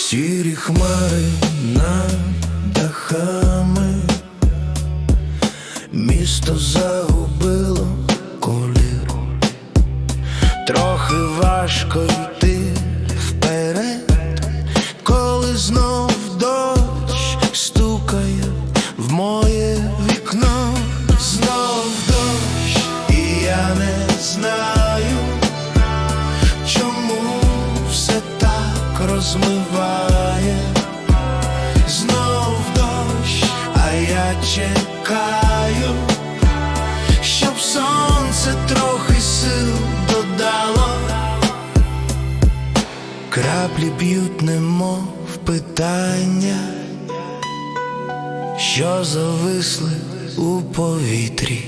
Сірі хмари над дахами, місто загубило колір, трохи важко йти так розмиває? Знов дощ, а я чекаю, щоб сонце трохи сил додало. Краплі б'ють, немов питання, що зависли у повітрі.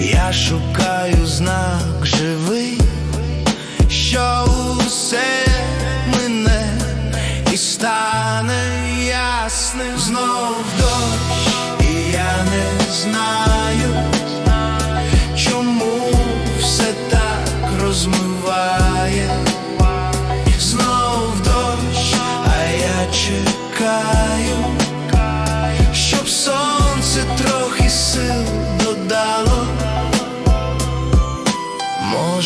Я шукаю знак живий, що усе мине і стане ясним. Знов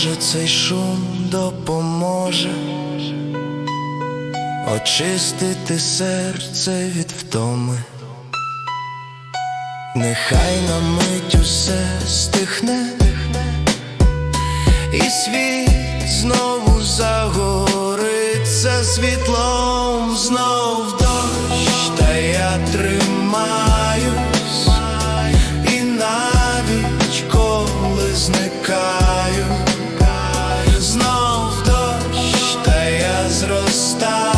може, цей шум допоможе очистити серце від втоми, нехай на мить усе стихне, і світ знову загориться світлом знов дощ, та я тримаю. stop.